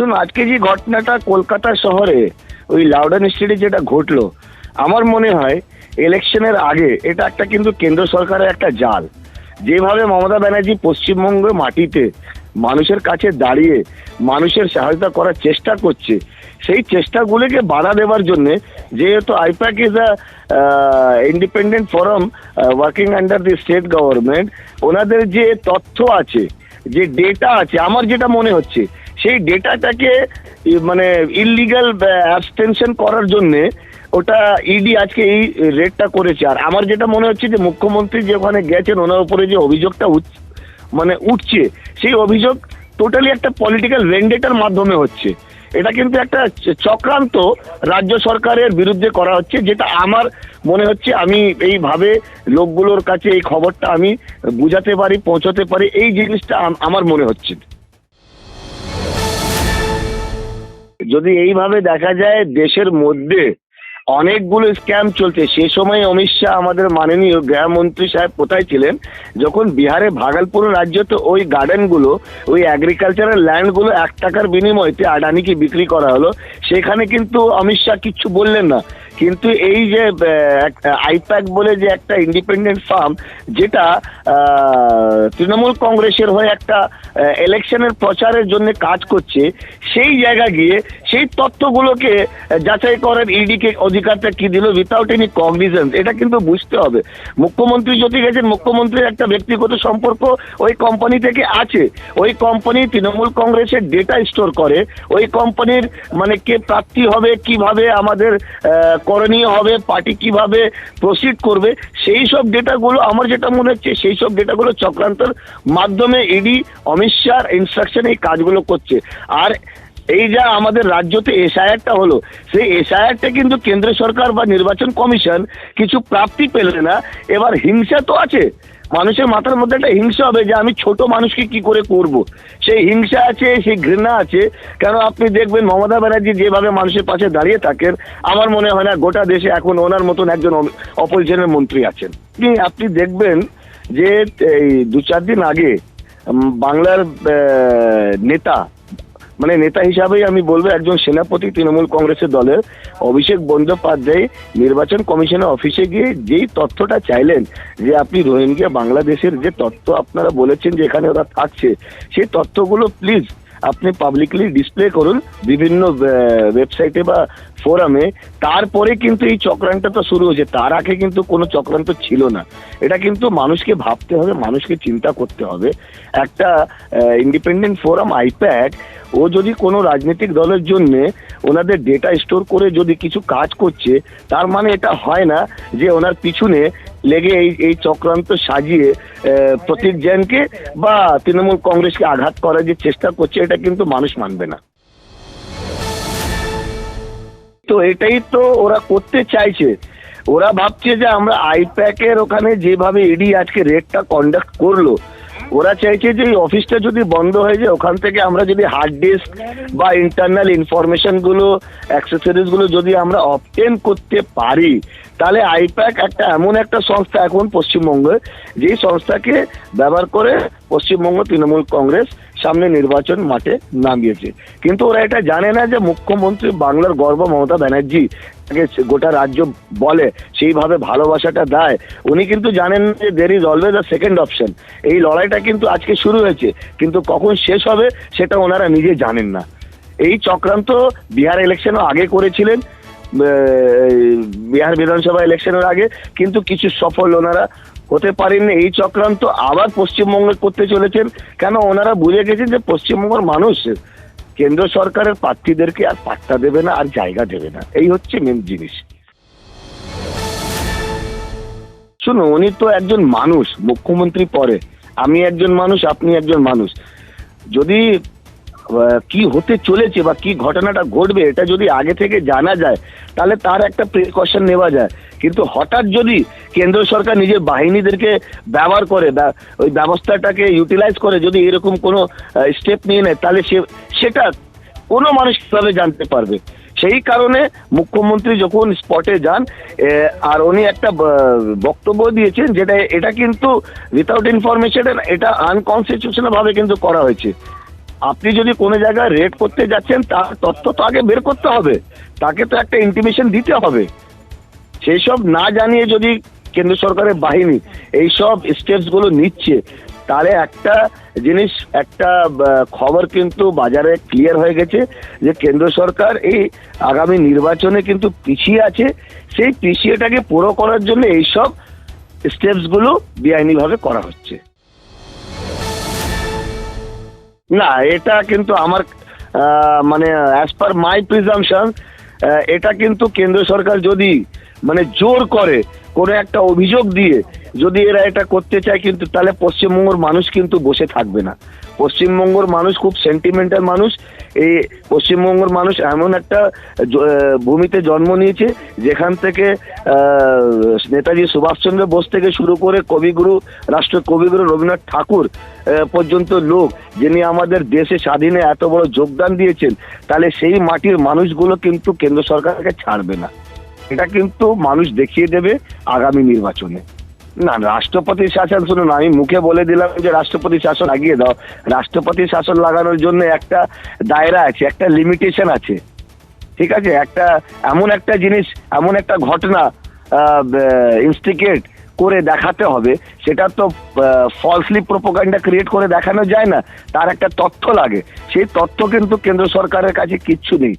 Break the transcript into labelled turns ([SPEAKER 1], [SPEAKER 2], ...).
[SPEAKER 1] দেখুন আজকে যে ঘটনাটা কলকাতা শহরে, ওই লাউডান স্ট্রিটে যেটা ঘটলো, আমার মনে হয় ইলেকশনের আগে এটা একটা কিন্তু কেন্দ্র সরকারের একটা জাল। যেভাবে মমতা ব্যানার্জি পশ্চিমবঙ্গের মাটিতে মানুষের কাছে দাঁড়িয়ে মানুষের সহায়তা করার চেষ্টা করছে, সেই চেষ্টাগুলোকে বাধা দেওয়ার জন্য যেহেতু IPAC is a independent forum working under the state government ওনাদের যে তথ্য আছে, যে ডেটা আছে, আমার যেটা মনে হচ্ছে সেই ডেটাটাকে মানে ইললিগাল অ্যাবস্টেনশন করার জন্যে ওটা ইডি আজকে এই রেটটা করেছে। আর আমার যেটা মনে হচ্ছে যে, মুখ্যমন্ত্রী যে ওখানে গেছেন, ওনার উপরে যে অভিযোগটা মানে উঠছে, সেই অভিযোগ টোটালি একটা পলিটিক্যাল ভেন্ডেটার মাধ্যমে হচ্ছে। এটা কিন্তু একটা চক্রান্ত রাজ্য সরকারের বিরুদ্ধে করা হচ্ছে, যেটা আমার মনে হচ্ছে আমি এইভাবে লোকগুলোর কাছে এই খবরটা আমি বুঝাতে পারি, পৌঁছাতে পারি, এই জিনিসটা আমার মনে হচ্ছে। যদি এইভাবে দেখা যায় দেশের মধ্যে অনেকগুলো স্ক্যাম চলছে, সে সময় অমিত শাহ আমাদের মাননীয় গৃহমন্ত্রী সাহেব কোথায় ছিলেন? যখন বিহারে ভাগলপুর রাজ্যতে ওই গার্ডেনগুলো ওই অ্যাগ্রিকালচারাল ল্যান্ডগুলো এক টাকার বিনিময়তে আডানিকে বিক্রি করা হলো, সেখানে কিন্তু অমিত শাহ কিচ্ছু বললেন না। কিন্তু এই যে আইপ্যাক বলে যে একটা ইন্ডিপেন্ডেন্ট ফার্ম যেটা তৃণমূল কংগ্রেসের হয়ে একটা ইলেকশনের প্রচারের জন্য কাজ করছে, সেই জায়গা গিয়ে সেই তথ্যগুলোকে যাচাই করার ইডিকে অধিকারটা কি দিল উইথাউট এনি কগনিজেন্স এটা কিন্তু বুঝতে হবে। মুখ্যমন্ত্রী যদি গেছেন, মুখ্যমন্ত্রীর একটা ব্যক্তিগত সম্পর্ক ওই কোম্পানি থেকে আছে। ওই কোম্পানি তৃণমূল কংগ্রেসের ডেটা স্টোর করে। ওই কোম্পানির মানে কে প্রার্থী হবে, কীভাবে আমাদের করণীয় হবে, পার্টি কীভাবে প্রসিড করবে, সেই সব ডেটাগুলো আমার যেটা মনে হচ্ছে, সেই সব ডেটাগুলো চক্রান্তর মাধ্যমে ইডি অমিত শাহর ইনস্ট্রাকশন এই কাজগুলো করছে। আর এই যা আমাদের রাজ্যতে এসআইআরটা হলো, সেই এসআইআরটা কিন্তু কেন্দ্র সরকার বা নির্বাচন কমিশন কিছু প্রাপ্তি পেলে না, এবার হিংসা তো আছে। মানুষের মাথার মধ্যে একটা হিংসা হবে যে আমি ছোট মানুষকে কি করে করব। সেই হিংসা আছে, সেই ঘৃণা আছে। কেন আপনি দেখবেন মমতা ব্যানার্জি যেভাবে মানুষের পাশে দাঁড়িয়ে থাকেন, আমার মনে হয় না গোটা দেশে এখন ওনার মতন একজন অপোজিশনের মন্ত্রী আছেন। আপনি দেখবেন যে এই দু চার দিন আগে বাংলার নেতা মানে নেতা হিসাবেই আমি বলব একজন সেনাপতি তৃণমূল কংগ্রেসের দলের অভিষেক বন্দ্যোপাধ্যায় নির্বাচন কমিশনের অফিসে গিয়ে যেই তথ্যটা চাইলেন যে আপনি রোহিঙ্গিয়া বাংলাদেশের যে তথ্য আপনারা বলেছেন যে এখানে ওরা থাকছে, সেই তথ্যগুলো প্লিজ আপনি পাবলিকলি ডিসপ্লে করুন বিভিন্ন ওয়েবসাইটে বা ফোরামে তারপরে কিন্তু এই চক্রান্তটা শুরু হয়েছে। তার আগে কিন্তু কোনো চক্রান্ত ছিল না। এটা কিন্তু মানুষকে ভাবতে হবে, মানুষকে চিন্তা করতে হবে। একটা ইন্ডিপেন্ডেন্ট ফোরাম আইপ্যাক ও যদি কোনো রাজনৈতিক দলের জন্য ওনাদের ডেটা স্টোর করে যদি কিছু কাজ করছে, তার মানে এটা হয় না যে ওনার পিছনে লেগে এই এই চক্রান্ত সাজিয়ে প্রতীক জৈনকে বা তৃণমূল কংগ্রেসকে আঘাত করার যে চেষ্টা করছে, এটা কিন্তু মানুষ মানবে না। তো এটাই তো ওরা করতে চাইছে। ওরা ভাবছে যে আমরা আইপ্যাকের ওখানে যেভাবে ইডি আজকে রেটটা কন্ডাক্ট করল ওরা চাইছে যে অফিসটা যদি বন্ধ হয়ে যায়, ওখান থেকে আমরা যদি হার্ড ডিস্ক বা ইন্টারনাল ইনফরমেশনগুলো অ্যাক্সেসরিজগুলো যদি আমরা অবটেন করতে পারি, তাহলে আইপ্যাক একটা এমন একটা সংস্থা এখন পশ্চিমবঙ্গে, যেই সংস্থাকে ব্যবহার করে পশ্চিমবঙ্গ তৃণমূল কংগ্রেস সামনে নির্বাচন মাঠে নামিয়েছে। কিন্তু ওরা এটা জানে না যে মুখ্যমন্ত্রী বাংলার গর্ব মমতা ব্যানার্জি তাকে গোটা রাজ্য বলে, সেইভাবে ভালোবাসাটা দেয়। উনি কিন্তু জানেন যে there is always a second option এই লড়াইটা কিন্তু আজকে শুরু হয়েছে, কিন্তু কখন শেষ হবে সেটা ওনারা নিজে জানেন না। এই চক্রান্ত বিহার ইলেকশনও আগে করেছিলেন বিহার বিধানসভা ইলেকশনের আগে, কিন্তু কিছু সফল ওনারা হতে পারেননি। এই চক্রান্ত আবার পশ্চিমবঙ্গে করতে চলেছেন। কেন ওনারা বুঝে গেছেন যে পশ্চিমবঙ্গের মানুষ কেন্দ্র সরকারের প্রার্থীদেরকে আর পাত্তা দেবে না, আর জায়গা দেবে না। এই হচ্ছে মেন জিনিস। শুনুন, উনি তো একজন মানুষ, মুখ্যমন্ত্রী পরে। আমি একজন মানুষ, আপনি একজন মানুষ। যদি কি হতে চলেছে বা কি ঘটনাটা ঘটবে, এটা যদি আগে থেকে জানা যায়, তাহলে তার একটা প্রিকশন নেওয়া যায়। কিন্তু হঠাৎ যদি কেন্দ্র সরকার নিজের বাহিনীদেরকে ব্যবহার করে ওই ব্যবস্থাটাকে ইউটিলাইজ করে, যদি এরকম কোনো স্টেপ নিয়ে নেয়, তাহলে সে, সেটা কোনো মানুষ কীভাবে জানতে পারবে? সেই কারণে মুখ্যমন্ত্রী যখন স্পটে যান আর উনি একটা বক্তব্য দিয়েছেন যেটা, এটা কিন্তু উইথাউট ইনফরমেশন এটা আনকনস্টিটিউশনাল ভাবে কিন্তু করা হয়েছে। আপনি যদি কোনো জায়গায় রেড করতে যাচ্ছেন, তার তথ্য তো আগে বের করতে হবে। তাকে তো একটা ইন্টিমেশন দিতে হবে। সেই সব না জানিয়ে যদি কেন্দ্র সরকারের বাহিনী এই সব স্টেপসগুলো নিচ্ছে, তাহলে একটা জিনিস, একটা খবর কিন্তু বাজারে ক্লিয়ার হয়ে গেছে যে কেন্দ্র সরকার এই আগামী নির্বাচনে কিন্তু পিছিয়ে আছে। সেই পিছিয়েটাকে পুরো করার জন্য এইসব স্টেপসগুলো বেআইনিভাবে করা হচ্ছে। না, এটা কিন্তু আমার মানে অ্যাজ পার মাই প্রিজামশন এটা কিন্তু কেন্দ্র সরকার যদি মানে জোর করে কোনো একটা অভিযোগ দিয়ে যদি এরা এটা করতে চায় কিন্তু, তাহলে পশ্চিমবঙ্গের মানুষ কিন্তু বসে থাকবে না। পশ্চিমবঙ্গের মানুষ খুব সেন্টিমেন্টাল মানুষ। এই পশ্চিমবঙ্গের মানুষ এমন একটা ভূমিতে জন্ম নিয়েছে, যেখান থেকে নেতাজি সুভাষচন্দ্র বোস থেকে শুরু করে কবিগুরু, রাষ্ট্র কবিগুরু রবীন্দ্রনাথ ঠাকুর পর্যন্ত লোক, যিনি আমাদের দেশে স্বাধীনে এত বড় যোগদান দিয়েছেন, তাহলে সেই মাটির মানুষগুলো কিন্তু কেন্দ্র সরকারকে ছাড়বে না। এটা কিন্তু মানুষ দেখিয়ে দেবে আগামী নির্বাচনে। না রাষ্ট্রপতি শাসন শুনুন, আমি মুখে বলে দিলাম যে রাষ্ট্রপতি শাসন লাগিয়ে দাও। রাষ্ট্রপতি শাসন লাগানোর জন্য একটা দায়রা আছে, একটা লিমিটেশন আছে। ঠিক আছে? একটা, এমন একটা জিনিস, এমন একটা ঘটনা ইনস্টিকেট করে দেখাতে হবে। সেটা তো ফলসলি প্রোপোগান্ডা ক্রিয়েট করে দেখানো যায় না। তার একটা তথ্য লাগে। সেই তথ্য কিন্তু কেন্দ্র সরকারের কাছে কিচ্ছু নেই।